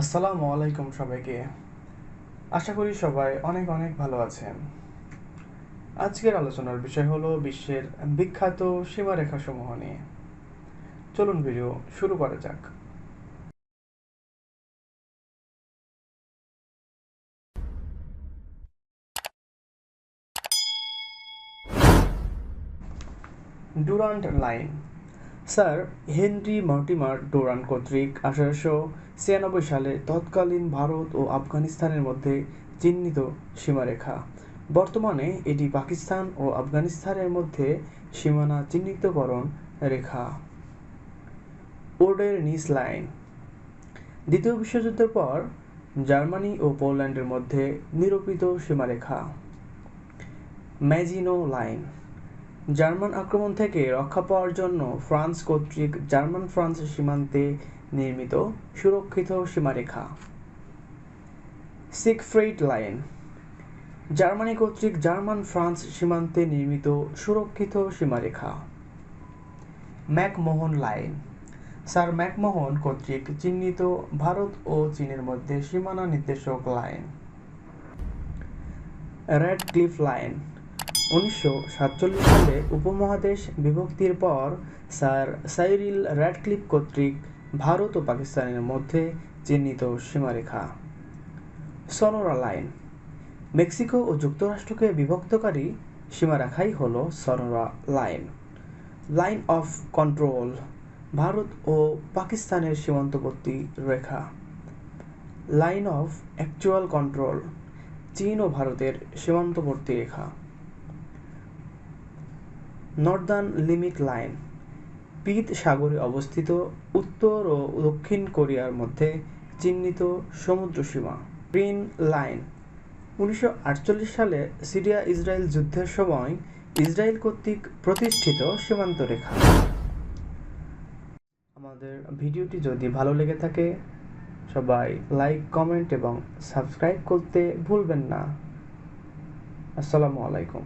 আসসালামু আলাইকুম সবাইকে। আশা করি সবাই অনেক অনেক ভালো আছেন। আজকের আলোচনার বিষয় হলো বিশ্বের বিখ্যাত সীমারেখা সমূহ নিয়ে। চলুন ভিডিও শুরু করা যাক। Durand line sir, Henry Mortimer Durand কর্তৃক আঠারোশো ছিয়ানব্বই সালে তৎকালীন ভারত ও আফগানিস্তানের মধ্যে চিহ্নিত সীমারেখা। বর্তমানে এটি পাকিস্তান ও আফগানিস্তানের মধ্যে সীমানা চিহ্নিতকরণ রেখা। ওডের নিস লাইন। দ্বিতীয় বিশ্বযুদ্ধের পর জার্মানি ও পোল্যান্ডের মধ্যে নিরূপিত সীমারেখা। ম্যাজিনো লাইন। জার্মান আক্রমণ থেকে রক্ষা পাওয়ার জন্য ফ্রান্স কর্তৃক জার্মান ফ্রান্স সীমান্তে নির্মিত সুরক্ষিত সীমারেখা। Siegfried line. জার্মানি কর্তৃক জার্মান ফ্রান্স সীমান্তে নির্মিত সুরক্ষিত সীমারেখা। McMahon line. স্যার ম্যাকমোহন কর্তৃক চিহ্নিত ভারত ও চীনের মধ্যে সীমানা নির্দেশক লাইন। Red cliff line. উনিশশো সাতচল্লিশ সালে উপমহাদেশ বিভক্তির পর স্যার সাইরিল র্যাডক্লিফ কর্তৃক ভারত ও পাকিস্তানের মধ্যে চিহ্নিত সীমারেখা। সনোরা লাইন, মেক্সিকো ও যুক্তরাষ্ট্রকে বিভক্তকারী সীমারেখাই হল Sonora line. Line of control, Bharat ও পাকিস্তানের সীমান্তবর্তী রেখা। লাইন অফ অ্যাকচুয়াল কন্ট্রোল, চীন ও ভারতের সীমান্তবর্তী রেখা। নর্দার্ন লিমিট লাইন, পিত সাগরে অবস্থিত উত্তর ও দক্ষিণ কোরিয়ার মধ্যে চিহ্নিত সমুদ্র সীমা, গ্রিন লাইন। উনিশশো আটচল্লিশ সালে সিরিয়া ইসরায়েল যুদ্ধের সময় ইসরায়েল কর্তৃক প্রতিষ্ঠিত সীমান্ত রেখা। আমাদের ভিডিওটি যদি ভালো লেগে থাকে, সবাই লাইক, কমেন্ট এবং সাবস্ক্রাইব করতে ভুলবেন না। আসসালামু আলাইকুম।